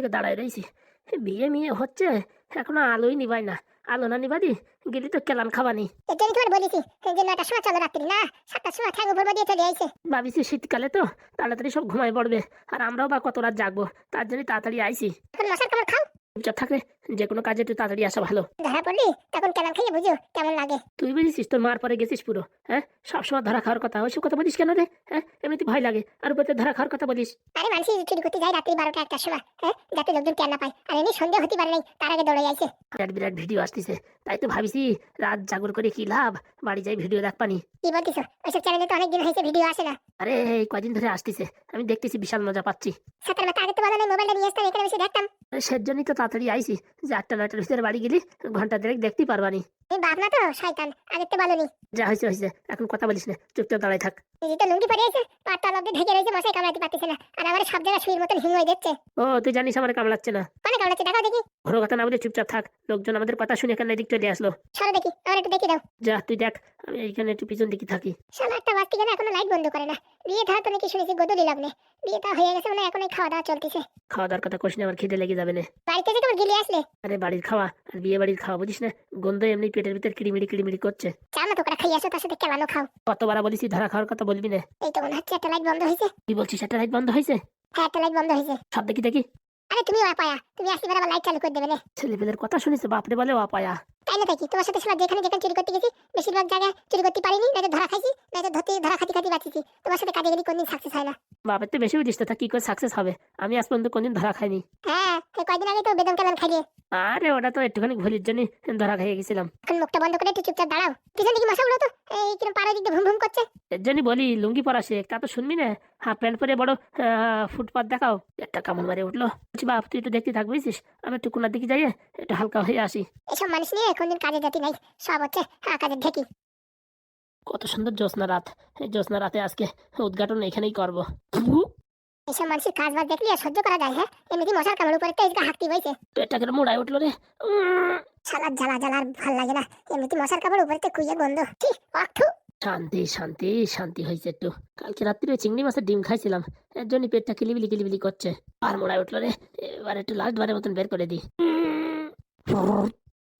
থেকে দাঁড়ায় রয়েছি বিয়ে মিয়ে হচ্ছে এখনও আলোই নিবাই না। আলো না নিবাদি গেলি তো কেলান খাবানি। তোমার বলেছি? যে নটার সময় চলো রাত্রি না? সাতটার সময় দিয়ে চলে আইছে। ভাবিছি শীতকালে তো তাড়াতাড়ি সব ঘুমাই পড়বে। আর আমরাও বা কত রাত জাগবো তার জন্য তাড়াতাড়ি আইছি। এখন মশার খাবার খাও। চুপচাপ থাকলে যে কোনো কাজে তাড়াতাড়ি আসা ভালো। ধরা পড়লি? তখন খাইয়ে বুঝো? কেমন লাগে? তুই বুঝেছিস তোর মার পরে গেছিস পুরো হ্যাঁ? সবসময় ধরা খাওয়ার কথা ওইসব কথা বলিস কেন রে হ্যাঁ? এমনিতে ভয় লাগে আর উপরে ধরা খাওয়ার কথা বলিস। আরে চুরি করতে যায় রাত্রি বারোটা একটার সময় হ্যাঁ? যাতে লোকজন কেন না পায়। আর এমনি সন্দেহ হতে পারে নাই তার আগে দৌড়ে যাইছে। বিরাট বিরাট ভিডিও আসতেছে তাই তো ভাবিছি রাত জাগর করে কি লাভ বাড়ি যাই ভিডিও দেখ পানি। কি বলতিস? ওইসব চ্যানেলে তো অনেকদিন হয়েছে ভিডিও আসে না। আরে এই কয়দিন ধরে আসতেছে আমি দেখতেছি বিশাল মজা পাচ্ছি। সাতার মাথা আগে তো বলা নাই, মোবাইলটা নিয়ে আসতাম, এখানে বসে দেখতাম। সেজন্যই তো তাড়াতাড়ি আইছি। যে আটটা নয়টার ভিতরে বাড়ি গেলি, ঘণ্টা দেড়েক দেখতেই পারবানি। তুমি বাপ না তো শয়তান। যা হয়েছে হয়েছে। এখন কথা বলিস না। চুপচাপ দাঁড়াই থাক। নিজে তো লুঙ্গি পরে আছে ঢেকে রয়েছে মশাই কামড়াতে পারতেছে না। আর আমার সব জায়গায় শুয়ের মতন হিং হয়ে দিচ্ছে ও তুই জানিস আমার কামড়াচ্ছে না। মানে কামড়াচ্ছে দেখাও দেখি। ঘর কথা না বলে চুপচাপ থাক। লোকজন আমাদের কথা শুনে এখানে এদিক চলে আসলো। সরো দেখি আমার একটু দেখি দাও। যা তুই দেখ। আমি এইখানে একটু পিছন দিকে থাকি। সালা একটা বাস্তি কেন এখনও লাইট বন্ধ করে না। বিয়ে ধরা তো নাকি শুনেছি গোদলি লগ্নে। বিয়েটা হয়ে গেছে মানে এখন এই খাওয়া দাওয়া চলতেছে। খাওয়া দাওয়ার কথা কোশ না আমার খিদে লেগে যাবে না। বাড়িতে যে তোমার গিলি আসলে। আরে বাড়ির খাওয়া। আর বিয়ে বাড়ির খাওয়া বুঝিস না? গন্ধ এমনি পেটের ভিতর কিড়িমিড়ি কিড়িমিড়ি করছে। চা না তো খাই খাইয়ে আসো তার সাথে কেমন খাও। কতবার বলিছি ধরা খাওয়ার কথা বলবি না। এই তো মনে হচ্ছে একটা লাইট বন্ধ হয়েছে। কি বলছিস একটা লাইট বন্ধ হয়েছে? হ্যাঁ একটা লাইট বন্ধ হয়েছে। সব দেখি দেখি। আরে তুমি পায়া তুমি আসলে আবার লাইট চালু করে দেবে না। ছেলেপেলের কথা শুনিস বাপরে বলে অপায়া। তাই না দেখি তোমার সাথে সবার যেখানে যেখানে চুরি করতে গেছি বেশিরভাগ জায়গায় চুরি করতে পারিনি না ধরা খাইছি না ধরতে ধরা খাতি খাতি বাঁচিছি। তোমার সাথে কাজে গেলে কোনদিন সাকসেস হয় না। বাপের তো বেশি বুঝিস তো তা কি করে সাকসেস হবে? আমি আজ পর্যন্ত কোনদিন ধরা খাইনি। হ্যাঁ কয়দিন আগে তো বেদম কেমন খাইয়ে আরে ওটা তো একটুখানি ভুলির জন্য ধরা খাইয়ে গেছিলাম। এখন মুখটা বন্ধ করে একটু চুপচাপ দাঁড়াও। পিছন দিকে মশাগুলো তো এই কিরম পাড়ার দিক ভুম ভুম করছে। এর জন্যই বলি লুঙ্গি পরা শেখ তা তো শুনবি না? হাফ প্যান্ট পরে বড় আহ, ফুটপাত দেখাও। একটা কামড় মারে উঠল। বাপ তুই একটু দেখতে থাকবি বুঝছিস? আমি একটু কোনার দিকে যাই একটু হালকা হয়ে আসি। এসব মানুষ নিয়ে কোনদিন কাজে জাতি নাই সব হচ্ছে হ্যাঁ কাজের ঢেকি। কত সুন্দর জ্যোৎস্না রাত। এই জ্যোৎস্না রাতে আজকে উদ্ঘাটন এখানেই করব। এসব মানুষের কাজ বাজ দেখলে সহ্য করা যায় হ্যাঁ? এমনিতে মশার কামড় উপরে হাঁকতে বইছে। পেটটাকে মোড়ায় উঠল রে। জ্বালা ভালো লাগে না। এমনিতে মশার কামড় উপরে কুইয়ে গন্ধ। কি অর্থ শান্তি শান্তি শান্তি হয়েছে একটু। কালকে রাত্রিরে চিংড়ি মাছের ডিম খাইছিলাম। এর জন্য পেটটা কিলিবিলি কিলিবিলি করছে। আর মোড়ায় উঠল রে। এবার একটু লাস্ট বারের মতন বের করে দিই।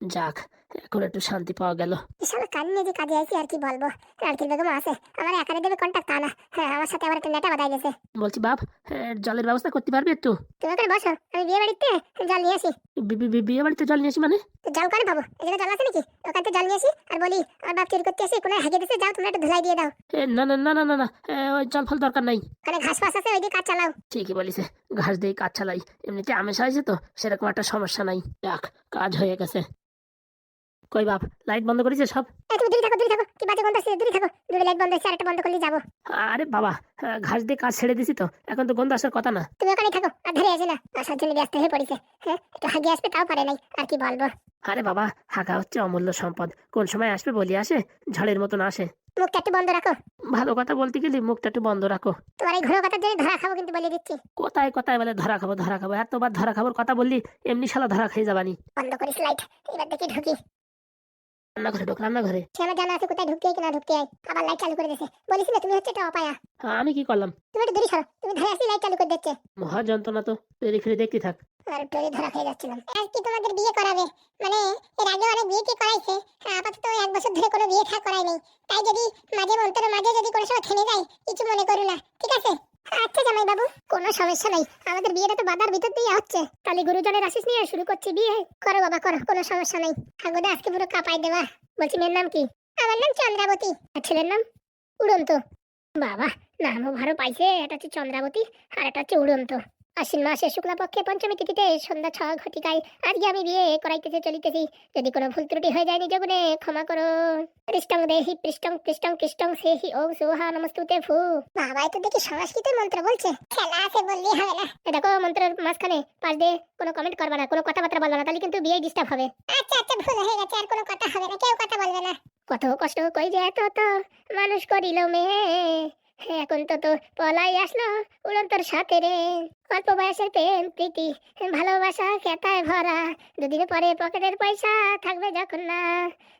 যাক এখন একটু শান্তি পাওয়া গেল। এসব কান নিয়ে যে কাজে আইছি আর কি বলব? লাড়কির বেগম আছে আমার একারে দেবে কন্ট্যাক্ট তা না। হ্যাঁ আমার সাথে আবার একটা নেটা বাদাই গেছে বলছি বাপ হ্যাঁ, জলের ব্যবস্থা করতে পারবি একটু? তুমি ওখানে বসো আমি বিয়ে বাড়িতে জল নিয়ে আসি। বিয়ে বাড়িতে জল নিয়ে আসি মানে? জল করে পাবো? এই জায়গায় জল আছে নাকি? ওখান থেকে জল নিয়ে আসি আর বলি আমার বাপ চুরি করতে আসি কোনো হেগে দিতে যাও তোমরা একটু ধুলাই দিয়ে দাও। এ, না না না না না না ওই জল ফল দরকার নাই। ওখানে ঘাস ফাস আছে ওই দিয়ে কাজ চালাও। ঠিকই বলিছে ঘাস দিয়ে কাজ চালাই। এমনিতে আমেশা হয়েছে তো সেরকম একটা সমস্যা নাই। যাক কাজ হয়ে গেছে। কই বাপ লাইট বন্ধ করেছে সব তুমি দূরে থাকো দূরে থাকো। কি বাজে গন্ধ আসছে? দূরে থাকো। দূরে লাইট বন্ধ হচ্ছে আর একটা বন্ধ করলে যাব। আরে বাবা ঘাস দিয়ে কাজ ছেড়ে দিছি তো এখন তো গন্ধ আসার কথা না। তুমি ওখানে থাকো আর ধরে আসে না। আসার জন্য ব্যস্ত হয়ে পড়েছে হ্যাঁ? একটু হাগে আসবে তাও পারে নাই আর কি বলব? আরে বাবা হাঁকা হচ্ছে অমূল্য সম্পদ। কোন সময় আসবে বলি আসে? ঝড়ের মতন আসে। মুখটা একটু বন্ধ রাখো। ভালো কথা বলতে গেলে মুখটা একটু বন্ধ রাখো। তোমার এই ঘন কথার জন্য ধরা খাব কিন্তু বলে দিচ্ছি। কোথায় কোথায় বলে ধরা খাব ধরা খাব? এতবার ধরা খাবার কথা বললি এমনি শালা ধরা খেয়ে যাবানি। বন্ধ করিস লাইট। এবার দেখি ঢুকি। রান্নাঘরে ঢোক রান্নাঘরে সে আমার জানা আছে কোথায় ঢুকতে হয় কি না ঢুকতে হয়। আবার লাইট চালু করে দিয়েছে। বলিস না তুমি হচ্ছে একটা অপায়া। হ্যাঁ, আমি কি করলাম? তুমি একটু দূরে সরো। তুমি ধরে আসি লাইট চালু করে দিচ্ছে। মহা যন্ত্রণা তো। ফিরে ফিরে দেখতে থাক। আর টোরে ধরা খেয়ে যাচ্ছিলাম। আর কি তোমাদের বিয়ে করাবে? মানে এর আগে অনেক বিয়ে কি করাইছে? হ্যাঁ, আপাতত এক বছর ধরে কোনো বিয়ে থা করাই নেই। তাই যদি মাঝে অন্তর মাঝে যদি কোনো সময় থেমে যায় কিছু মনে করো না। ঠিক আছে? আচ্ছা জামাই বাবু কোনো সমস্যা নাই। আমাদের বিয়েটা তো বাধার ভিতর দিয়ে হচ্ছে। তাহলে গুরুজনের আশিস নিয়ে শুরু করছি বিয়ে। করো বাবা, করো, কোনো সমস্যা নাই। হাগুদা আজকে পুরো কাপাই দেবা বলছি, মেয়ের নাম কি? আমার নাম চন্দ্রাবতী। আর ছেলের নাম উড়ন্ত। বাবা, নামও ভালো পাইছে। এটা হচ্ছে চন্দ্রাবতী আর এটা হচ্ছে উড়ন্ত। আশ্বিন মাসের শুক্লাপক্ষে পঞ্চমী তিথিতে সন্ধ্যা ছ ঘটিকায় আজকে আমি বিয়ে করাইতেছে চলিতেছি। যদি কোনো ভুল ত্রুটি হয়ে যায় নিজ গুণে ক্ষমা করো। পৃষ্টং দেহি পৃষ্টং পৃষ্টং কৃষ্টং সেহি ওম সুহা নমস্তুতে ফু বাবা তো দেখি সংস্কৃতের মন্ত্র বলছে। খেলা আছে বললি হবে না। এ দেখো মন্ত্রের মাঝখানে পাশ দিয়ে কোনো কমেন্ট করবে না কোনো কথাবার্তা বলবে না তাহলে কিন্তু বিয়ে ডিস্টার্ব হবে। আচ্ছা আচ্ছা ভুল হয়ে গেছে আর কোনো কথা হবে না কেউ কথা বলবে না। কত কষ্ট কই যে এত তো মানুষ করিল মেয়ে। এখন তো তো পলাই আসলো উড়ন্তর সাথে রে। অল্প বয়সের প্রেম, প্রীতি, ভালোবাসা, খেতায় ভরা। দুদিন পরে পকেটের পয়সা থাকবে যখন না,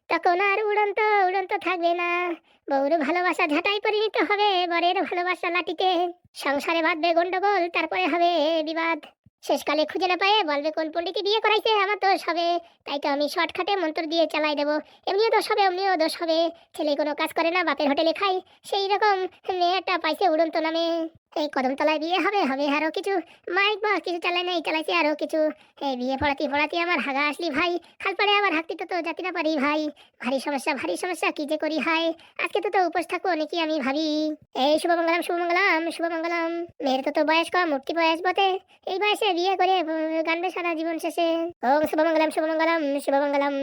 তখন আর উড়ন্ত উড়ন্ত থাকবে না। বউর ভালোবাসা ঝাঁটাই পরিণত হবে, বরের ভালোবাসা লাটিতে সংসারে বাঁধবে গন্ডগোল, তারপরে হবে বিবাদ। শেষকালে খুঁজে না পায় বলবে কোন পণ্ডিতই বিয়ে করাইছে, আমার দোষ হবে। তাই তো আমি শর্টকাটে মন্ত্র দিয়ে চালাই দেবো। এমনিও দোষ হবে এমনিও দোষ হবে। ছেলে কোনো কাজ করে না, বাপের হোটেলে খাই সেই রকম মেয়েটা পাইছে উড়ন্ত নামে। এই কদমতলায় বিয়ে হবে হবে আরও কিছু। মাইক বা কিছু চালাই নাই, চালাইছে আরও কিছু। এই বিয়ে পড়াতে পড়াতে আমার হাগা আসলি ভাই। খাল পাড়ে আবার হাঁকতে তো তো জাতি না পারি ভাই। ভারী সমস্যা ভারী সমস্যা, কি যে করি হাই আজকে তো তো উপোস থাকব নাকি আমি ভাবি। এই শুভমঙ্গলাম শুভমঙ্গলাম শুভমঙ্গলাম মেয়ের তো তো বয়স কম মূর্তি বয়স বটে। এই বয়সে বিয়ে করে গানবে সারা জীবন শেষে। ওম শুভমঙ্গলাম শুভমঙ্গলাম শুভমঙ্গলাম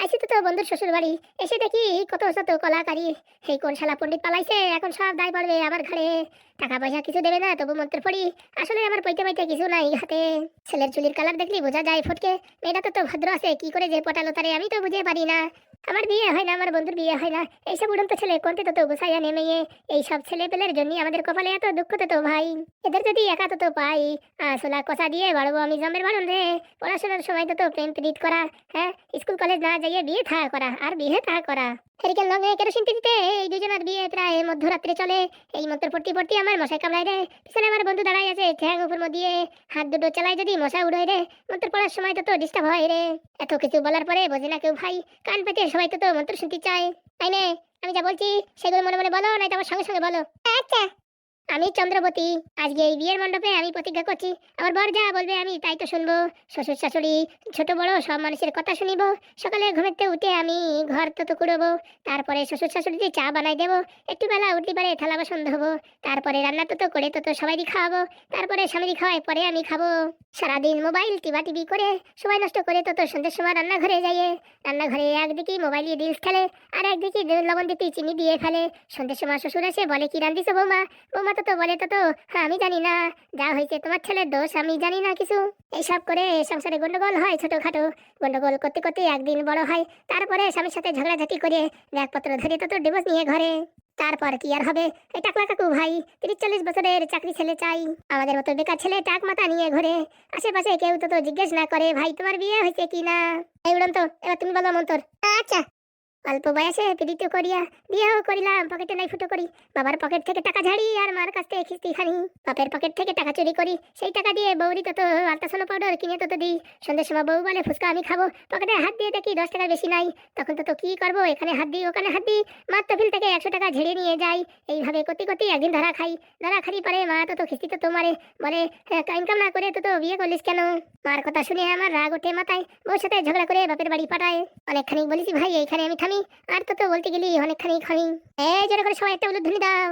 আইসি তো তো বন্ধুর শ্বশুর বাড়ি এসে দেখি কত শত কলাকারী। এই কোন শালা পণ্ডিত পালাইছে, এখন সব দায় পড়বে আমার ঘরে। টাকা পয়সা কিছু দেবে না, তবু মন্ত্র পড়ি। আসলে আমার পৈতে পৈতে কিছু নাই হাতে ছেলের চুলির কালার দেখলি, বোঝা যায় ফটকে। মেয়েটা তো তো ভদ্র আছে, কি করে যে পটালো তারে আমি তো বুঝে পারি না। আমার বিয়ে হয় না, আমার বন্ধুর বিয়ে হয় না। এইসব উড়ন্ত ছেলে কোনতে তো তো গুছাইয়া নেমে এইসব ছেলে পেলের জন্য আমাদের কপালে এত দুঃখ তো ভাই। এদের যদি একা তো পাই, আসলা কষা দিয়ে বাড়বো আমি জমের বাড়ন রে। পড়াশোনার সময় তো প্রেম প্রীত করা হ্যাঁ? স্কুল কলেজ না যাইয়ে বিয়ে থা করা, আর বিয়ে থা করা। লঙে কেরোসিন এই দুজনের বিয়ে প্রায় মধ্যরাত্রে চলে। এই মন্ত্র পড়তে পড়তে আমার মশাই কামড়ায় রে পিছনে আমার বন্ধু দাঁড়াই আছে, ঠ্যাং উপর দিয়ে। হাত দুটো চালাই যদি মশা উড়োয় রে মন্ত্র পড়ার সময় তো তো ডিস্টার্ব হয় রে। এত কিছু বলার পরে বোঝে না কেউ ভাই। কান পেতে সবাই তো তো মন্ত্র শুনতে চায়। তাই আমি যা বলছি, সেগুলো মনে মনে বলো না আমার সঙ্গে সঙ্গে বলো। আচ্ছা। আমি চন্দ্রবতী। আজকে এই বিয়ের মণ্ডপে আমি প্রতিজ্ঞা করছি। আমার বর যা বলবে আমি তাই তো শুনব। শ্বশুর শাশুড়ি, ছোট বড় সব মানুষের কথা শুনিব। সকালে ঘুমেতে উঠে আমি ঘর তো কুড়বো। তারপরে শ্বশুর শাশুড়িতে চা বানাই দেবো। একটু বেলা উঠতে পারে থালা বাসন ধোবো। তারপরে রান্না তো করে তো সবাইকে খাওয়াবো। তারপরে স্বামীকে খাওয়াই পরে আমি খাব। সারাদিন মোবাইল টিভা টিভি করে সময় নষ্ট করে তো সন্ধ্যের সময় রান্নাঘরে যাইয়ে। রান্নাঘরে একদিকে মোবাইল দিয়ে রিলস খেলে আর একদিকে লবণ দিতে চিনি দিয়ে ফেলে। সন্ধ্যের সময় শ্বশুর এসে বলে কি রান্ধিছো বৌমা? বৌমা তো তো বলে তো হ্যাঁ, আমি জানি না। যা হয়েছে তোমার ছেলের দোষ আমি জানি না কিছু। এইসব করে সংসারে গন্ডগোল হয় ছোটখাটো। গন্ডগোল করতে করতে একদিন বড় হয়। তারপরে স্বামীর সাথে ঝগড়াঝাটি করে ব্যাগপত্র ধরে তো তো ডিভোর্স নিয়ে ঘরে। তারপর কি আর হবে? এই টাকলা কাকু ভাই তিরিশ চল্লিশ বছরের চাকরি ছেলে চাই। আমাদের মতো বেকার ছেলে টাক মাথা নিয়ে ঘুরে। আশেপাশে কেউ তো তো জিজ্ঞেস না করে ভাই তোমার বিয়ে হয়েছে কি না এই উড়ন্ত এবার তুমি বলো মন্তর আচ্ছা অল্প বয়সে প্রীতি করিয়া বিয়েও করিলাম, পকেটে নাই ফুটো করি। বাবার পকেট থেকে টাকা ঝাড়ি আর মার কাছ থেকে খিস্তি খানি বাপের পকেট থেকে টাকা চুরি করি, সেই টাকা দিয়ে বৌরি তো তো আলতাসনো পাউডার কিনে তো তো দিই। সন্ধ্যের সময় বউ বলে, ফুচকা আমি খাব। পকেটে হাত দিয়ে দেখি দশ টাকা বেশি নাই। তখন তো তো কি করব? এখানে হাত দিই, ওখানে হাত দিই। মার তফিল থেকে একশো টাকা ঝেড়ে নিয়ে যাই। এইভাবে করতে করতে একদিন ধরা খাই। ধরা খালি পারে মা তো তো খিস্তি তো মারে। বলে ইনকাম না করে তো তো বিয়ে করলিস কেন? মার কথা শুনে আমার রাগ ওঠে মাথায়। বউর সাথে ঝগড়া করে বাপের বাড়ি পাঠায়। অনেকখানি বলেছি, ভাই, এইখানে আমি থামি আর তো তো বলতে গেলি অনেকখানি খানি। এই জোরে করে সবাই একটা উলুধ্বনি দাও।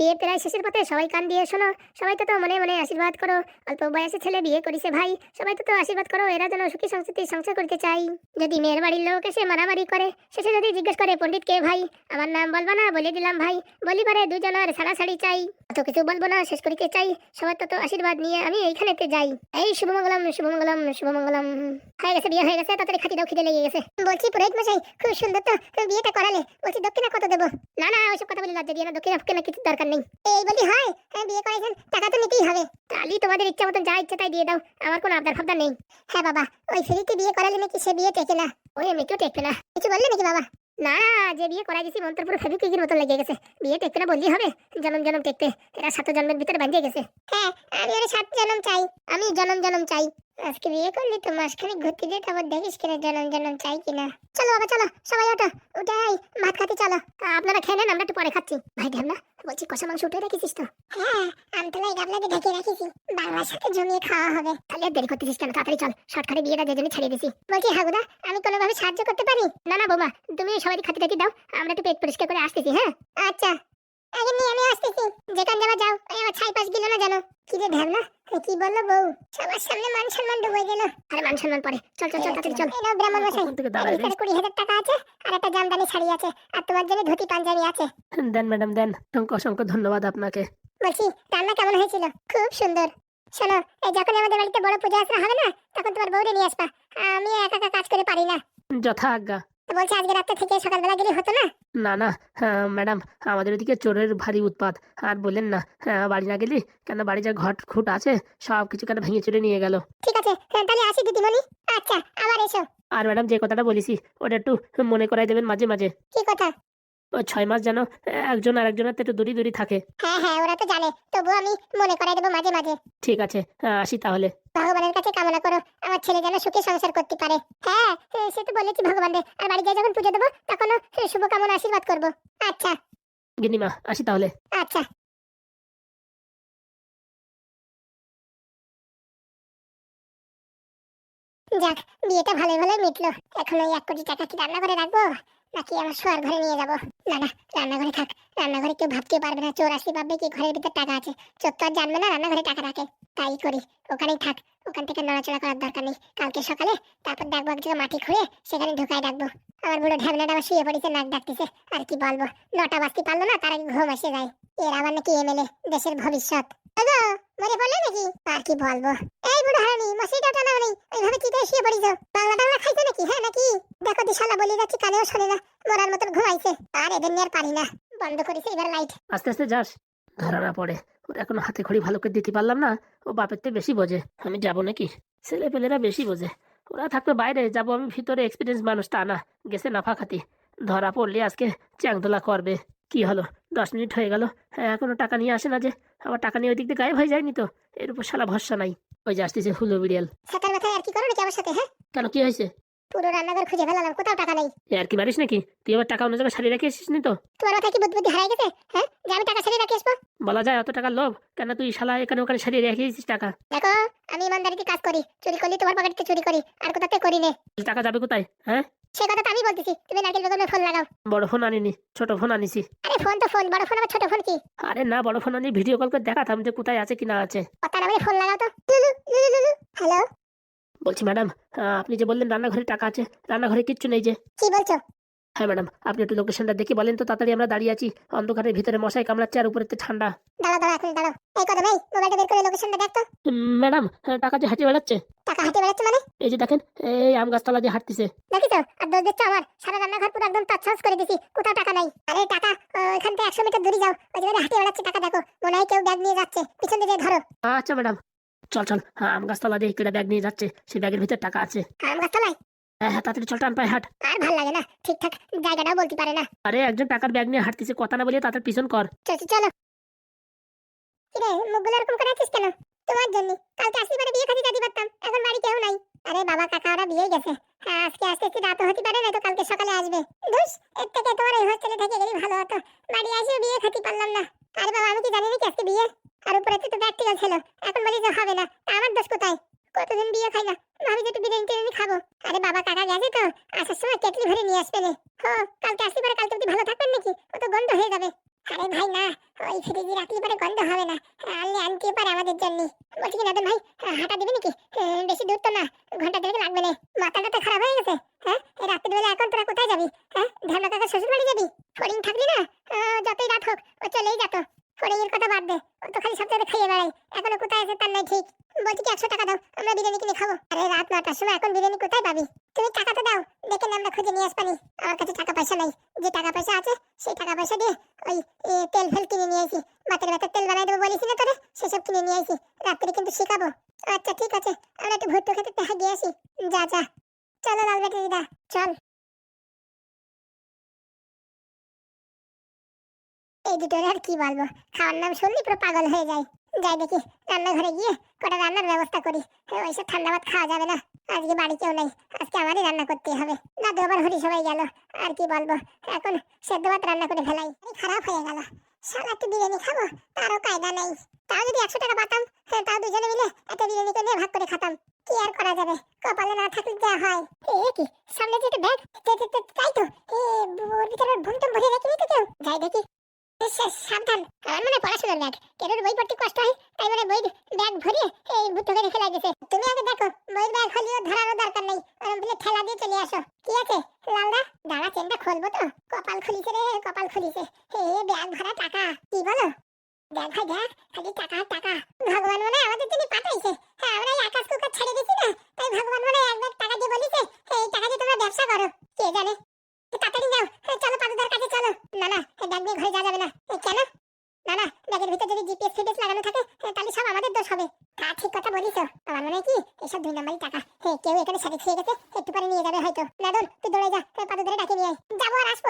বিয়ে প্রায় শেষের পথে সবাই কান দিয়ে শোনো। সবাই তো তো মনে মনে আশীর্বাদ করো। অল্প বয়সে ছেলে বিয়ে করেছে ভাই। সবাই তো তো আশীর্বাদ করো, এরা যেন সুখী সংস্কৃতি সংসার করতে চাই যদি মেয়ের বাড়ির লোক এসে মারামারি করে, শেষে যদি জিজ্ঞেস করে পণ্ডিত কে ভাই? আমার নাম বলব না, বলে দিলাম ভাই। বলি পারে দুজনের সাড়াসাড়ি চাই। অত কিছু বলব না, শেষ করিতে চাই। সবার তো তো আশীর্বাদ নিয়ে আমি এইখানেতে যাই। এই শুভমঙ্গলম শুভমঙ্গলম শুভমঙ্গলম। হয়ে গেছে, বিয়ে হয়ে গেছে, তাড়াতাড়ি খাতি দাও, খিদে লেগে গেছে। বলছি পুরোহিত মশাই, খুব সুন্দর তো। বিয়েটা করালে। বলছি দক্ষিণা কত দেবো? না না ওইসব কথা বলে লজ্জা দিয়ে না, দক্ষিণা ফকিনা কিছু দরকার নেই। এই বলি হয় হ্যাঁ বিয়ে করাইছেন টাকা তো নিতেই হবে। তাহলে তোমাদের ইচ্ছা মতন যা ইচ্ছা তাই দিয়ে দাও, আমার কোনো আবদার ফাবদার নেই। হ্যাঁ বাবা, ওই ফ্রিতে বিয়ে করালে নাকি সে বিয়ে টেকে না, ওই এমনিতেও টেকবে না। কিছু বললে নাকি বাবা? না, যে বিয়ে করাই দিছি, মন্ত্র পুরো ফেবিকুইকের মতো লেগে গেছে। বিয়ে টেকবে না বললেই হবে, জনম জনম টেকবে এরা সাত জন্মের ভিতরে বাঁধিয়ে গেছে। হ্যাঁ আমি ওরা সাত জনম চাই, আমি জনম জনম চাই। আজকে বিয়ে করলি তো মাসখানে ঘুরতে দিয়ে তারপর দেখিস কিনা জনম জনম চাই কিনা। চলো বাবা, চলো, সবাই ওঠো, উঠে আই ভাত খাতে চলো। আপনারা খেয়ে নেন, আমরা একটু পরে খাচ্ছি। ভাই ঢেমনা বলছি কষা মাংস উঠে রেখেছিস তো? হ্যাঁ আমতলায় গাবলাতে ঢেকে রাখিছি। বাংলার সাথে জমিয়ে খাওয়া হবে। তাহলে দেরি করতেছিস কেন? তাড়াতাড়ি চল, শর্টকাটে বিয়েটা যে জন্য ছেড়ে দিছি। বলছি, হাগুদা, আমি কোনোভাবে সাহায্য করতে পারি? না না, বৌমা, তুমি সবাই খাতে খাতে দাও। আমরা একটু পেট পরিষ্কার করে আসতেছি হ্যাঁ? আচ্ছা। আগে নিয়ে আমি আসতেছি। যেখান যাবা যাও আমার ছাই পাশ গেল না জানো কি রে ঢ্যাবনা কি বলল বউ? সবার সামনে মান সম্মান ডুবে গেল। আরে মান সম্মান পরে। চল চল চল তাড়াতাড়ি চল। এই ব্রাহ্মণ মশাই। কুড়ি হাজার টাকা আছে আর একটা জামদানি শাড়ি আছে আর তোমার জন্য ধুতি পাঞ্জাবি আছে। দেন ম্যাডাম দেন। অসংখ্য অসংখ্য ধন্যবাদ আপনাকে। বলছি রান্না কেমন হয়েছিল? খুব সুন্দর। শোনো এই যখন আমাদের বাড়িতে বড় পূজা হবে না তখন তোমার বউরে নিয়ে আসবা। আমি একা একা কাজ করে পারি না। যথা আজ্ঞা। তো বলছি আজকে রাতে থেকে সকালবেলা গেলে হতো না? না না হ্যাঁ, ম্যাডাম আমাদের ওদিকে চোরের ভারী উৎপাত। আর বললেন না হ্যাঁ, বাড়ি না গেলি কেন বাড়ি যা ঘট খুট আছে সব কিছু কেন ভেঙে চুরে নিয়ে গেল? ঠিক আছে হ্যাঁ, তাহলে আসি দিদিমণি। আচ্ছা আবার এসো। আর ম্যাডাম যে কথাটা বলেছি ওটা একটু মনে করাই দেবেন মাঝে মাঝে। কি কথা? ওই ছয় মাস যেন একজন আর একজনের একটু দূরে দূরে থাকে। হ্যাঁ হ্যাঁ ওরা তো জানে। তবু আমি মনে করাই দেবো মাঝে মাঝে। ঠিক আছে আসি তাহলে। ভগবানের কাছে কামনা করো আমার ছেলে যেন সুখে সংসার করতে পারে। হ্যাঁ সে তো বলেছি ভগবান রে আর বাড়ি গিয়ে যখন পুজো দেবো তখন শুভ শুভকামনা আশীর্বাদ করব। আচ্ছা। গিনিমা আসি তাহলে। আচ্ছা। যাক, বিয়েটা ভালোই ভালোই মিটলো। এখন ওই এক কোটি টাকা কি রান্না করে রাখব? নাকি আমার শোয়ার ঘরে নিয়ে যাব? না না, রান্নাঘরে থাক। রান্নাঘরে কেউ ভাবতে পারবে না, চোর আসলে ভাববে কি ঘরের ভিতর টাকা আছে। চোর তো আর জানবে না রান্নাঘরে টাকা রাখে। তাই করি, ওখানেই থাক। ওখান থেকে নড়াচড়া করার দরকার নেই। কালকে সকালে তারপর ডাকবো এক জায়গায় মাটি খুঁড়ে সেখানে ঢুকাই ডাকবো আমার বুড়ো ঢ্যাবনাটা আবার শুয়ে পড়েছে, নাক ডাকতেছে। আর কি বলব? নটা বাজতে পারল না, তার আগে ঘুম এসে যায়। এর আবার নাকি এমএলএ দেশের ভবিষ্যৎ। ওগো, মরে পড়লে নাকি? আর কি বলব? এই বুড়ো হারানি টানা নেই। ওইভাবে চিতে শুয়ে বাংলা টাংলা খাইছো নাকি হ্যাঁ নাকি? দেখো দিশালা বলি যাচ্ছি কানেও শোনে না। মরার মতন ঘুমাইছে। আর এদের নিয়ে আর পারি না। বন্ধ করেছে এবার লাইট আস্তে আস্তে যাস। ধরানো পড়ে। ওর এখনও হাতে খড়ি ভালো করে দিতে পারলাম না। ও বাপের থেকে বেশি বোঝে। আমি যাব নাকি? ছেলে পেলেরা বেশি বোঝে। ওরা থাকবে বাইরে যাব আমি ভিতরে এক্সপিরিয়েন্স মানুষ তা না। গেছে নাফা খাতি ধরা পড়লে আজকে চ্যাংদোলা করবে। কি হলো? দশ মিনিট হয়ে গেল। হ্যাঁ এখনও টাকা নিয়ে আসে না যে। আবার টাকা নিয়ে ওই দিক দিয়ে গায়েব হয়ে যায়নি তো। এর উপর শালা ভরসা নাই। ওই যে আসতেছে হুলো বিড়িয়াল মাথায় আর কি করো নাকি আমার সাথে হ্যাঁ? কেন কি হয়েছে? পুরো রান্নাঘর খুঁজে ফেলালাম কোথাও টাকা নেই। আর কি মারিস নাকি? তুই আবার টাকা অন্য জায়গায় সারিয়ে রেখে এসিস নি তো? তোমার মাথায় কি বুদ্ধি বুদ্ধি হারাই গেছে? হ্যাঁ? যে আমি টাকা ছেড়ে রাখি আসব? বলা যায় অত টাকার লোভ। কেন তুই শালা এখানে ওখানে সারিয়ে রেখে এসিস টাকা? দেখো আমি ইমানদারিতে কাজ করি। চুরি করলে তোমার পকেটে চুরি করি। আর কোথাতে করি নে টাকা যাবে কোথায়? হ্যাঁ? সে কথা আমি বলতেছি। তুমি নারকেল বেগমে ফোন লাগাও। বড় ফোন আনিনি ছোট ফোন আনিছি। আরে ফোন তো ফোন বড় ফোন আবার ছোট ফোন কি? আরে না বড় ফোন আনি ভিডিও কল করে দেখাতাম যে কোথায় আছে কি না আছে। কথা না ফোন লাগাও তো। হ্যালো বলছি ম্যাডাম আপনি যে বললেন রান্নাঘরে টাকা আছে রান্নাঘরে কিচ্ছু নেই যে। কি বলছো? হ্যাঁ ম্যাডাম আপনি একটু লোকেশনটা দেখি বলেন তো তাড়াতাড়ি আমরা দাঁড়িয়ে আছি। অন্ধকারের ভিতরে মশাই কামড়াচ্ছে আর উপরে ঠান্ডা। দাঁড়া দাঁড়াও এখন দাঁড়াও। এই কথা ভাই মোবাইলটা বের করে লোকেশনটা দেখ তো। ম্যাডাম হ্যাঁ, টাকা যে হাঁটিয়ে বেড়াচ্ছে। টাকা হাতে বেড়াচ্ছে মানে? এই যে দেখেন এই আম গাছতলা যে হাঁটতেছে। দেখিস আর দোষ দিচ্ছ আমার? সারা রান্নাঘর পুরো একদম তাছাস করে দিছি কোথাও টাকা নাই। আরে টাকা এখান থেকে একশো মিটার দূরে যাও ওই জায়গায় হাঁটিয়ে বেড়াচ্ছে টাকা দেখো। মনে হয় কেউ ব্যাগ নিয়ে যাচ্ছে পিছন দিকে ধরো। আচ্ছা ম্যাডাম চল চল। হ্যাঁ আম গাছতলা দিয়ে কেটে ব্যাগ নিয়ে যাচ্ছে। সেই ব্যাগের ভিতরে টাকা আছে। আম গাছতলায়? হ্যাঁ হ্যাঁ তাড়াতাড়ি চল টান পায়ে হাট। আর ভালো লাগে না। ঠিকঠাক জায়গাটাও বলতে পারে না। আরে একজন টাকার ব্যাগ নিয়ে হাঁটতেছে কথা না বলে তাদের পিছন কর। চলো চলো কিরে মুখগুলো এরকম করে আছিস কেন? তোমার জন্য। কালকে আসলি পরে বিয়ে খাতি যেতে পারতাম। এখন বাড়ি কেউ নাই। আরে বাবা কাকা ওরা বিয়ে গেছে। হ্যাঁ আজকে আসতে আসতে রাত হতে পারে না তো কালকে সকালে আসবে। ধুস এর থেকে তোমার এই হোস্টেলে থেকে গেলে ভালো হতো। বাড়ি এসে বিয়ে খাতি পারলাম না। আরে বাবা, আমি কি জানি নাকি আজকে বিয়ে? আর উপরে তো প্র্যাকটিক্যাল ছিল। এখন বলি যে হবে না। আমার দোষ কোথায়? কতদিন বিয়ে খাই না ভাবি যে বিরিয়ানি টিরিয়ানি খাব। আরে বাবা, কাকা গেছে তো। আসার সময় কেটলি ভরে নিয়ে আসবে নে। হো, কালকে আসি পরে, কালকে অব্দি ভালো থাকবেন নাকি? ও তো গন্ধ হয়ে যাবে। আরে ভাই না, ওই ফ্রিজে রাখলে পরে গন্ধ হবে না। আনলে আনতে পারে আমাদের জন্য। বলছি কি নাদন ভাই, হাঁটা দিবি নাকি? বেশি দূর তো না, ঘণ্টা দেড়েক লাগবে না। মাথাটা তো খারাপ হয়ে গেছে হ্যাঁ? এই রাত্রির বেলা এখন তোরা কোথায় যাবি হ্যাঁ? ধামনা কাকা শ্বশুর বাড়ি যাবি? ফড়িং থাকবি না? যতই রাত হোক, ও চলেই যেত। ফড়িংয়ের কথা বাদ দে। ও তো খালি সপ্তাহে খাইয়ে বেড়াই এখনও কোথায় আছে তার নাই ঠিক। বলছি কি একশো টাকা দাও, আমরা বিরিয়ানি কিনে খাব। আরে রাত নটার সময় এখন বিরিয়ানি কোথায় পাবি? তুমি টাকা তো দাও, দেখে আমরা খুঁজে নিয়ে আসবানি। আমার কাছে টাকা পয়সা নাই। যে টাকা পয়সা আছে, সেই টাকা পয়সা দিয়ে ওই তেল ফেল কিনে নিয়ে আসি। বাতের বাতের তেল বানাই দেবো বলিস না তোরে, সেসব কিনে নিয়ে আসি। রাত্রে কিন্তু শিখাবো। আচ্ছা ঠিক আছে। আমরা একটু ভুট্টো খেতে দেখা গিয়ে আসি। যা যা। চলো লাল ব্যাটারি দা চল। এই আর কি বলব? খাওয়ার নাম শুনলি পুরো পাগল হয়ে যায়। যাই দেখি রান্নাঘরে গিয়ে কটা রান্নার ব্যবস্থা করি। ওইসব ঠান্ডা ভাত খাওয়া যাবে না। আজকে বাড়ি কেউ নেই আজকে আমারই রান্না করতে হবে। না দুবার হরি সবাই গেল আর কি বলব? এখন সেদ্ধ ভাত রান্না করে ফেলাই। খারাপ হয়ে গেল। সালা একটু বিরিয়ানি খাব? তারও কায়দা নেই। তাও যদি একশো টাকা পাতাম হ্যাঁ, তাও দুজনে মিলে একটা বিরিয়ানি করে ভাগ করে খেতাম কি আর করা যাবে কপালে না থাকলে যা হয় এ কি সামনে যে একটা ব্যাগ তে- তে- তে- তাই তো এ ওর ভিতরে ভুমটুম ভরে রাখিনি তো কেউ যাই দেখি এ, সা- সাবধান আমার মনে হয় পড়াশোনার ব্যাগ কেরোর বই পড়তে কষ্ট হয় তাই মানে বই ব্যাগ ভরিয়ে এই বুদ্ধ করে ফেলা গেছে তুমি আগে দেখো বইয়ের ব্যাগ হলেও ধরারও দরকার নেই ওরম বলে ঠেলা দিয়ে চলে আসো কি আছে লালদা দাঁড়া চেনটা খুলবো তো কপাল খুলিছে রে কপাল খুলিছে হে ব্যাগ ভরা টাকা কি বলো ব্যাগ ভাই দেখ খালি টাকা আর টাকা ভগবান মনে হয় আমাদের জন্য পাঠাইছে হ্যাঁ আমরা এই আকাশ কুকার ছেড়ে দিছি না তাই ভগবান মনে হয় এক ব্যাগ টাকা দিয়ে বলিছে এই টাকা দিয়ে তোমরা ব্যবসা করো কে জানে এ, তাড়াতাড়ি যাও এ, চলো পাদুদার কাছে চলো না না এ, ব্যাগ নিয়ে ঘরে যাওয়া যাবে না এ, কেন না না ব্যাগের ভিতরে যদি জিপিএস ফিপিএস লাগানো থাকে তাহলে সব আমাদের দোষ হবে। তা ঠিক কথা বলিস আমার মনে হয় কি, এসব দুই নম্বরই টাকা। হে, কেউ এখানে সাথে খেয়ে গেছে একটু পরে নিয়ে যাবে হয়তো। নাদন তুই দৌড়ে যা পাদু ধরে ডাকে নিয়ে আয়। যাব আর আসব।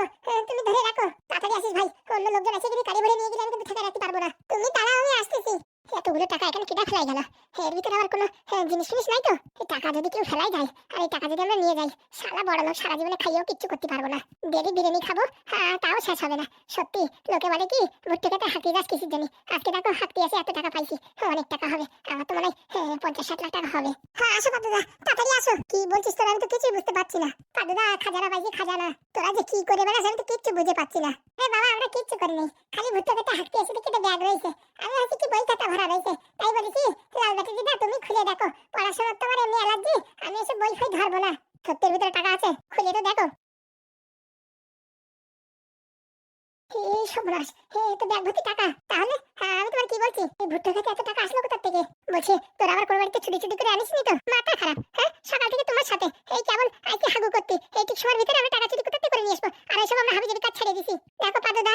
তুমি ধরে রাখো। তাড়াতাড়ি আসিস ভাই। অন্য লোকজন আছে যদি গাড়ি ভরে নিয়ে গেলে আমি কিন্তু থাকা রাখতে পারব না। তুমি তারা আমি আসতেছি। এতগুলো টাকা এখানে কেটে ফেলাই গেল এর ভিতরে আবার কোনো হ্যাঁ, জিনিস ফিনিস নাই তো? এই টাকা যদি কেউ ফেলাই যায় আর এই টাকা যদি আমরা নিয়ে যাই সারা বড় লোক সারা জীবনে খাইয়েও কিচ্ছু করতে পারব না। ডেলি বিরিয়ানি খাব হ্যাঁ তাও শেষ হবে না। সত্যি লোকে বলে কি ভুট্টু খেতে হাঁকি যাস কিসের জন্য? আজকে দেখো হাঁকতে আসে এত টাকা পাইছি। অনেক টাকা হবে। আমার তো মনে হয় হ্যাঁ, পঞ্চাশ ষাট লাখ টাকা হবে। হ্যাঁ আসো পাদুদা তাড়াতাড়ি আসো। কি বলছিস তোরা? আমি তো কিছুই বুঝতে পারছি না। পাদুদা খাজানা পাইছি খাজানা। তোরা যে কি করে বেড়াস আমি তো কিচ্ছু বুঝে পাচ্ছি না। এ বাবা, আমরা কিচ্ছু করিনি খালি ভুট্টু খেতে হাঁকতে এসে দেখি ব্যাগ রয়েছে। আমি ভাবছি কি বই খাতা ভরা রয়েছে। তাই বলেছি, লাল বাটি দিদা, তুমি খুলে দেখো। পড়াশোনার তোমার এমনি অ্যালার্জি? আমি এসে বই ফই ধরবো না। সত্যের ভিতরে টাকা আছে, খুলে তো দেখো। এই সর্বনাশ। হে তো ব্যাগ ভর্তি টাকা। তাহলে হ্যাঁ, আমি তোমার কি বলছি? এই ভুট্টো খেতে এত টাকা আসলো কোথা থেকে? বলছি তোর আবার কোনো বাড়িতে ছুটি ছুটি করে আনিস তো? মাথা খারাপ হ্যাঁ? সকাল থেকে তোমার সাথে। এই কেমন আইকে হাগু করতে? এই ঠিক সময়ের ভিতরে আমরা টাকা চুরি থেকে করে নিয়ে আসব? আর এসব আমরা হাবিজাবি কাজ ছেড়ে দিছি। দেখো পাদুদা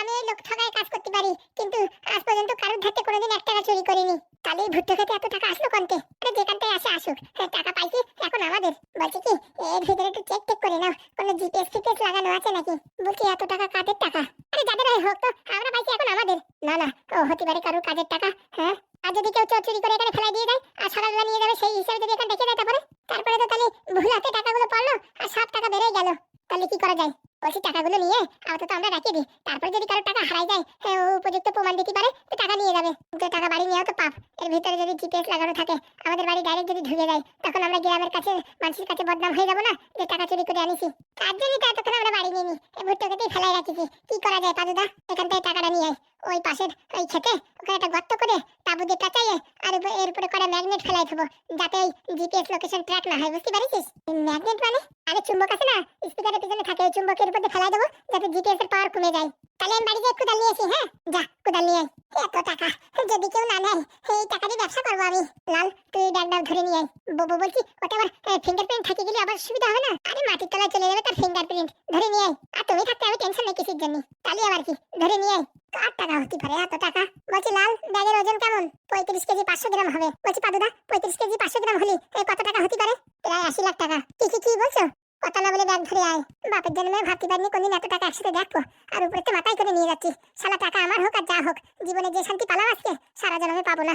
আমি লোক ঠগায় কাজ করতে পারি কিন্তু আজ পর্যন্ত কারোর ধারতে কোনোদিন এক টাকা চুরি করিনি। তাহলে এই ভুট্টো খেতে এত টাকা আসলো কন্তে যেখান থেকে আসে আসুক। হ্যাঁ, টাকা পাইছি এখন আমাদের। বলছি কি এর ভিতরে একটু চেক টেক করে নাও। কোনো জিপিএস ফিপিএস লাগানো আছে নাকি? বলছি এত টাকা কাদের টাকা আরে যাদের হোক তো, আমরা পাইছি এখন আমাদের। না না, ও হতে পারে কারোর কাজের টাকা হ্যাঁ? আর যদি কেউ চোর চুরি করে এখানে ফেলাই দিয়ে দেয় আর সকালবেলা নিয়ে যাবে, সেই হিসাবে যদি এখানে দেখে দেয় তারপরে? তারপরে তো তাহলে ভুল হাতে টাকাগুলো পড়ল, আর সব টাকা বেড়ে গেল। তাহলে কি করা যায়? বলছি টাকাগুলো নিয়ে আপাতত আমরা রাখিয়ে দিই তারপরে যদি কারও টাকা হারাই যায় হ্যাঁ, ও উপযুক্ত প্রমাণ দিতে পারে তো টাকা নিয়ে যাবে। কিন্তু টাকা বাড়ি নেওয়া তো পাপ। এর ভিতরে যদি জিপিএস লাগানো থাকে আমাদের বাড়ি ডাইরেক্ট যদি ঢুকে যায় তখন আমরা গ্রামের কাছে মানুষের কাছে বদনাম হয়ে যাব না যে টাকা চুরি করে আনিছি। তার জন্য তো এতক্ষণ আমরা বাড়ি নিয়ে নি এই ভুট্টোকেতেই ফেলাই রাখিছি কি। করা যায় পাদুদা? এখান থেকে টাকাটা নিয়ে ওই পাশের ওই খেতে ওখানে একটা গর্ত করে তাবু দিয়ে পেঁচাইয়ে আর এর উপরে করে ম্যাগনেট ফেলাই দেবো যাতে ওই জিপিএস লোকেশন ট্র্যাক না হয়। বুঝতে পারিস ম্যাগনেট মানে? আরে চুম্বক আছে না? স্পিকারের পিছনে থাকে ওই চুম্বকের উপর দিয়ে ফেলাই দেবো যাতে জিপিএস এর পাওয়ার কমে যায়। তাহলে আমি বাড়ি গিয়ে কুদাল নিয়ে আসি হ্যাঁ? যা, কুদাল নিয়ে আয়। এত টাকা, যদি কেউ না নেয়, এই টাকা দিয়ে ব্যবসা করব আমি। লাল, তুই ব্যাগটা ধরে নিয়ে আয়। বউ বলছি, ওটা আবার ফিঙ্গারপ্রিন্ট থেকে গেলে আবার সুবিধা হবে না? আরে মাটির তলায় চলে যাবে তার ফিঙ্গারপ্রিন্ট ধরে নিয়ে আয়। আর তুমি থাকতে আমি টেনশন নেই কিসের জন্য? তাহলে আবার কি? ধরে নিয়ে আয়। কার টাকা হতে পারে? এত টাকা? বলছি, লাল, ব্যাগের ওজন কেমন? পঁয়ত্রিশ কেজি পাঁচশো গ্রাম হবে। বলছি, পাদুদা, পঁয়ত্রিশ কেজি পাঁচশো গ্রাম হলে কত টাকা হতে পারে? প্রায় আশি লাখ টাকা। কি কি কি বলছো? কথা না বলে ব্যাগ ধরে আয়। বাপের জন্য ভাবতে পারিনি কোনদিন এত টাকা একসাথে দেখব। আর উপরে তো মাথায় করে নিয়ে যাচ্ছি। সারা টাকা আমার হোক আর যা হোক, জীবনে যে শান্তি পালাম আজকে, সারা জন্মে পাবো না।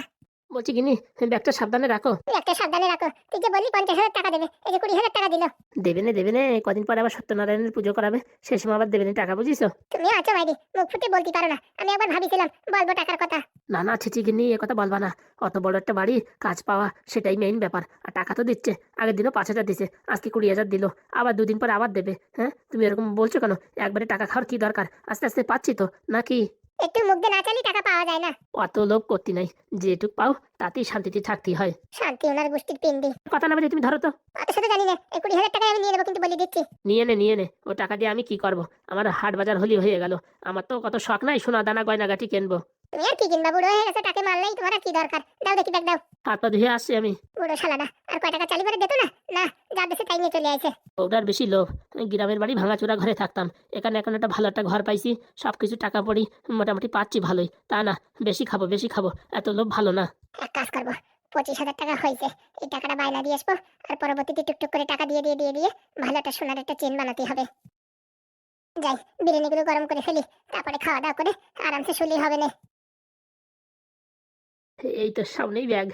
বলছি কিনি ব্যাগটা সাবধানে রাখো। একটা সাবধানে রাখো। তুই যে বললি পঞ্চাশ হাজার টাকা দেবে এই যে কুড়ি হাজার টাকা দিল। দেবে না দেবে না কদিন পরে আবার সত্যনারায়ণের পুজো করাবে সেই সময় আবার দেবে না টাকা বুঝিছো? তুমি আছো মাইরি মুখ ফুটে বলতে পারো না আমি একবার ভাবিছিলাম বলব টাকার কথা। না না ছিচি গিনি এ কথা বলবা না। অত বড় একটা বাড়ি কাজ পাওয়া সেটাই মেইন ব্যাপার। আর টাকা তো দিচ্ছে আগের দিনও পাঁচ হাজার দিছে আজকে কুড়ি হাজার দিল আবার দুদিন পরে আবার দেবে হ্যাঁ? তুমি এরকম বলছো কেন? একবারে টাকা খাওয়ার কি দরকার? আস্তে আস্তে পাচ্ছি তো নাকি? একটু মুখ দিয়ে না চালি টাকা পাওয়া যায় না। অত লোভ করতে নাই যেটুক পাও তাতেই শান্তিতে থাকতে হয়। শান্তি ওনার গোষ্ঠীর পিন্ডি কথা না বলে তুমি ধরো তো। অত সাথে জানি না এই কুড়ি হাজার টাকা আমি নিয়ে নেব কিন্তু বলে দিচ্ছি। নিয়ে নে নিয়ে নে ও টাকা দিয়ে আমি কি করব? আমার হাট বাজার হলি হয়ে গেল। আমার তো কত শখ নাই সোনা দানা গয়নাগাটি কিনবো। তুমি আর কি কিনবা বুড়ো হয়ে গেছে টাকে মারলেই তোমার আর কি দরকার? দাও দেখি ব্যাগ দাও। হাত পা ধুয়ে আসছি আমি। বুড়ো শালাটা আর কয় টাকা চালি করে দিত না। না যা দেশে তাই নিয়ে চলে আসে ওটার বেশি লোভ। গ্রামের বাড়ি ভাঙাচোরা ঘরে থাকতাম। এখানে এখন একটা ভালো একটা ঘর পাইছি। সব কিছু টাকা পড়ি মোটামুটি পাচ্ছি ভালোই। তা না বেশি খাব বেশি খাব। এত লোভ ভালো না। এক কাজ করব পঁচিশ হাজার টাকা হয়েছে এই টাকাটা বায়না দিয়ে আসব আর পরবর্তীতে টুকটুক করে টাকা দিয়ে দিয়ে দিয়ে দিয়ে ভালো একটা সোনার একটা চেন বানাতে হবে। যাই বিরিয়ানিগুলো গরম করে ফেলি তারপরে খাওয়া দাওয়া করে আরামসে শুলি হবে না। এই তো সামনেই ব্যাগ।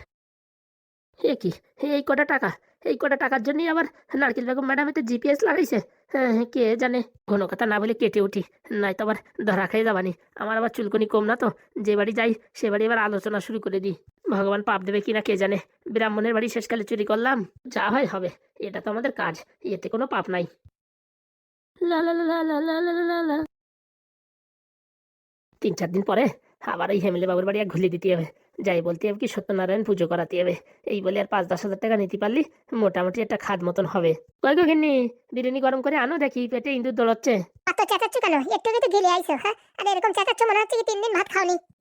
এ কি? এই কটা টাকা? এই কটা টাকার জন্যই আবার নারকেল বেগম ম্যাডাম এতে জিপিএস লাগাইছে। হ্যাঁ, কে জানে? কোনো কথা না বলে কেটে উঠি। নাই তো আবার ধরা খেয়ে যাবানি। আমার আবার চুলকনি কম না তো? যে বাড়ি যাই সে বাড়ি এবার আলোচনা শুরু করে দিই। ভগবান পাপ দেবে কিনা কে জানে? ব্রাহ্মণের বাড়ি শেষকালে চুরি করলাম। যা হয় হবে। এটা তো আমাদের কাজ। এতে কোনো পাপ নাই। লা লা লা লা লা লা লা লা। তিন চার দিন পরে আবার এই হেমলে বাবুর বাড়ি এক ঘুলি দিতে হবে। যাই বলতে হবে কি সত্যনারায়ণ পুজো করাতে হবে এই বলে আর পাঁচ দশ হাজার টাকা নিতে পারলি মোটামুটি একটা খাদ মতন হবে। কয় গো ঘিন্নি বিরিয়ানি গরম করে আনো দেখি পেটে ইন্দুর দোলাচ্ছে এত চাচাচ্ছ গেলে আইছো হ্যাঁ?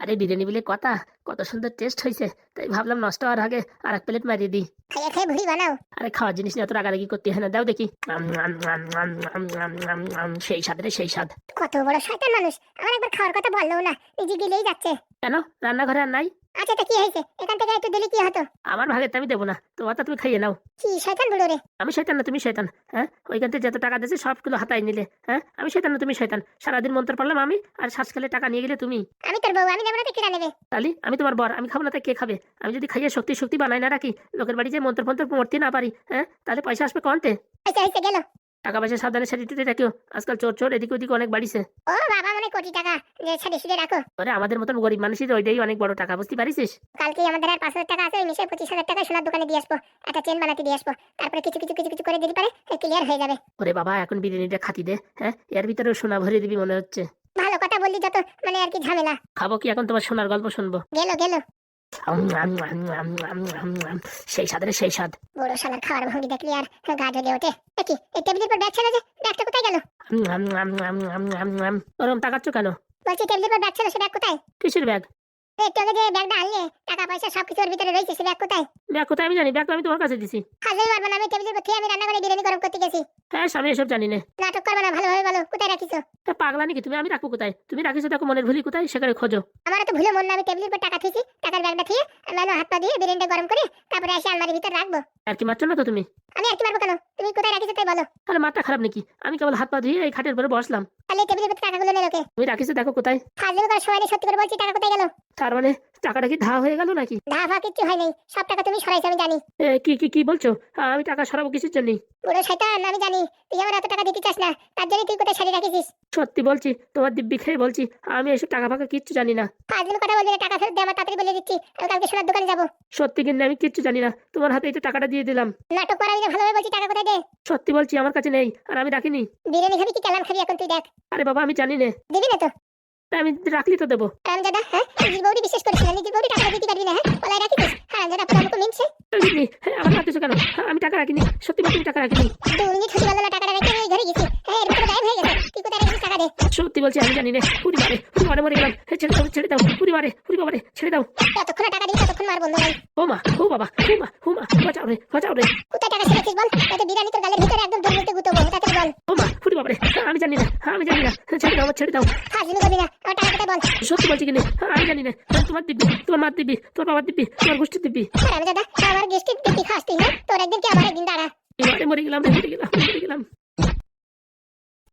আরে বিরিয়ানি বলে কথা কত সুন্দর টেস্ট হয়েছে তাই ভাবলাম নষ্ট হওয়ার আগে আর এক প্লেট মারিয়ে দিই। খাইয়ে খাইয়ে ভুড়ি আরে খাওয়ার জিনিস নিয়ে এত রাগারাগি করতে হয় না দাও দেখি। সেই স্বাদ রে সেই স্বাদ। কত বড় শয়তান মানুষ আমার একবার খাওয়ার কথা বললেও না যে গেলেই যাচ্ছে। কেন? রান্নাঘরে আর নাই? আচ্ছা তা কি হয়েছে? এখান থেকে একটু দিলে কি হতো? আমার ভাগের আমি দেবো না। তোমারটা তুমি খাইয়ে নাও। কি শয়তান বুড়ো রে? আমি শয়তান না তুমি শয়তান হ্যাঁ? ওইখান থেকে যত টাকা দিয়েছে সবগুলো হাতায় নিলে হ্যাঁ? আমি শয়তান না তুমি শয়তান। সারাদিন মন্ত্র পারলাম আমি আর শ্বাস খেলে টাকা নিয়ে গেলে তুমি। আমি তোর বউ আমি নেব না তো কিরা নেবে তালি আমি তোমার বর আমি খাব না তাই কে খাবে? আমি যদি খাইয়ে শক্তি শক্তি বানাই না রাখি লোকের বাড়ি যে মন্ত্র ফন্ত্র মরতে না পারি হ্যাঁ? তাহলে পয়সা আসবে কন্টে হয়েছে হয়েছে গেল। টাকা পয়সা সাবধানে সারি দিতে রাখিও আজকাল চোর চোর এদিকে ওদিকে অনেক বাড়িছে। ও বাবা মনে কোটি টাকা যে ছাড়ে শুধে রাখো। ওরে আমাদের মতন গরিব মানুষের ওইটাই অনেক বড় টাকা বুঝতে পারিস কালকে আমাদের আর পাঁচ হাজার টাকা আছে ওই পঁচিশ হাজার টাকা সোনার দোকানে দিয়ে আসব একটা চেন বানাতে দিয়ে আসব। তারপরে কিছু কিছু কিছু কিছু করে দিতে পারে ক্লিয়ার হয়ে যাবে। ওরে বাবা এখন বিরিয়ানিটা খাতি দে হ্যাঁ? এর ভিতরে সোনা ভরে দিবি মনে হচ্ছে। ভালো কথা বললি যত মানে আর কি ঝামেলা। খাব কি এখন তোমার সোনার গল্প শুনব? গেল গেল। আম, আম, আম, আম, আম, আম, আম। সেই স্বাদ রে সেই স্বাদ বড় শালার খাওয়ার ভঙ্গি দেখলি আর গা জ্বলে ওঠে কি এই টেবিলের পর ব্যাগ ছিল যে ব্যাগটা কোথায় গেল। ওরম তাকাচ্ছ কেন বলছি টেবিলের পর ব্যাগ ছিল সে ব্যাগ কোথায় কিসের ব্যাগ একটু আগে যে ব্যাগটা আনলে টাকা পয়সা সব ভিতরে রয়েছে সে ব্যাগ কোথায়? ব্যাগ কোথায় আমি জানি ব্যাগ তো আমি তোমার কাছে দিছি। হাজই মারবে না আমি টেবিলের পর আমি রান্না করে বিরিয়ানি গরম করতে গেছি। হ্যাঁ আমি এসব জানি না। নাটক করবে না ভালোভাবে বলো কোথায় রাখিছো? তা পাগলা নাকি তুমি আমি রাখব কোথায়? তুমি রাখিছো দেখো মনের ভুলি কোথায় সেখানে খোঁজো। আমার তো ভুলে মন না আমি টেবিলের টাকা থুইছি টাকার ব্যাগটা থুয়ে আমি হাত পা দিয়ে বিরিয়ানিটা গরম করে তারপরে এসে আলমারির ভিতর রাখব। আর কি মারছো না তো তুমি? আমি আর কি মারবো কেন? তুমি কোথায় রাখিছো তাই বলো। তাহলে মাথা খারাপ নাকি? আমি কেবল হাত পা ধুয়ে এই খাটের উপরে বসলাম। তাহলে টেবিলের পর টাকাগুলো নেই লোকে। তুমি রাখিছো দেখো কোথায়। ফাজলিমি করে সময় সত্যি করে বলছি টাকা কোথায় গেল? তার মানে টাকাটা কি ধা হয়ে গেল নাকি? ধা ফা কিচ্ছু হয়নি সব টাকা তুমি সরাইছো আমি জানি। কি কি কি বলছো? আমি টাকা সরাবো কিসের জন্য? পুরো শয়তান আমি জানি। তুই আমার এত টাকা দিতে চাস না তার জন্য তুই কোথায় সারিয়ে রাখিস সত্যি বলছি তোমার দিব্যি খেয়ে বলছি আমি এসব টাকা ফাঁকা কিচ্ছু জানি না। ফাজলিমি কথা বলবি টাকা ফেরত দে আমার তাড়াতাড়ি বলে দিচ্ছি আমি কালকে সোনার দোকানে যাব। সত্যি কিন্তু আমি কিচ্ছু জানি না। তোমার হাতে এই তো টাকাটা দিয়ে দিলাম। নাটক করা না ভালোভাবে বলছি টাকা কোথায় দে? সত্যি বলছি আমার কাছে নেই আর আমি রাখিনি। বিরিয়ানি খাবি কি কালাম খাবি এখন তুই দেখ। আরে বাবা আমি জানি না। দিবি না তো? আমি রাখলি তো দেবো। আমি দাদা হ্যাঁ? নিজের বউটি বিশেষ না নিজের বউটি টাকা দিতে পারবি না হ্যাঁ? বলাই রাখিস মিনছে। দিদি, হ্যাঁ, আমার কেন? হ্যাঁ, আমি টাকা রাখিনি। সত্যি বলছি আমি টাকা রাখিনি। দু মিনিট টাকাটা রেখে আমি ঘরে গেছি। হ্যাঁ এর গায়েব হয়ে গেছে। তুই কোথায় রেখেছিস টাকা দে? সত্যি বলছি আমি জানি না পুরি মারে পুরি মারে মরে গেলাম। হ্যাঁ, ছেড়ে দাও ছেড়ে দাও। পুরি মারে পুরি বাবারে ছেড়ে দাও। যতক্ষণ টাকা দিবি ততক্ষণ মার বন্ধ নাই ও মা ও বাবা ও মা ও মা বাঁচাও রে বাঁচাও রে। কোথায় টাকা ছেড়েছিস বল? এত বিরিয়ানি তোর গালের ভিতরে একদম দুর্নীতি গুতবো তাড়াতাড়ি বল ও মা পুরি হ্যাঁ, আমি জানি না হ্যাঁ, আমি জানি না। হ্যাঁ, ছেড়ে দাও ছেড়ে দাও। ফাজলিমি করবি না আমার টাকা কোথায় বল? সত্যি বলছি কিনে আমি জানি না। হ্যাঁ, তোমার দিব্যি তোমার মার দিব্যি তোমার বাবার দিব্যি তোমার গোষ্ঠীর হারাম দাদা আমার গেস্টের দিকে খাস তুই হ্যাঁ? তোর একদিন কি আমার একদিন দাঁড়া। এবারে মরে গেলাম রে, মরে গেলাম মরে গেলাম।